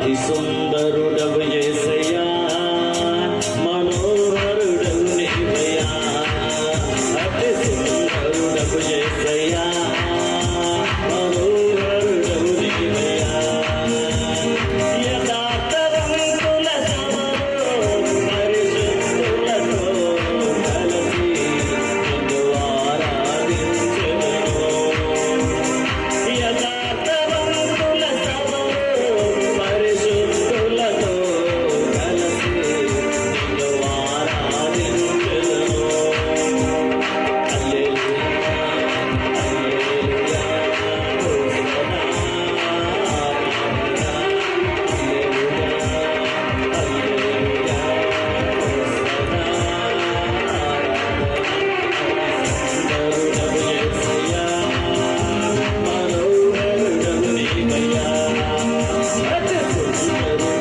అతి సుందరుడవు Atatürk.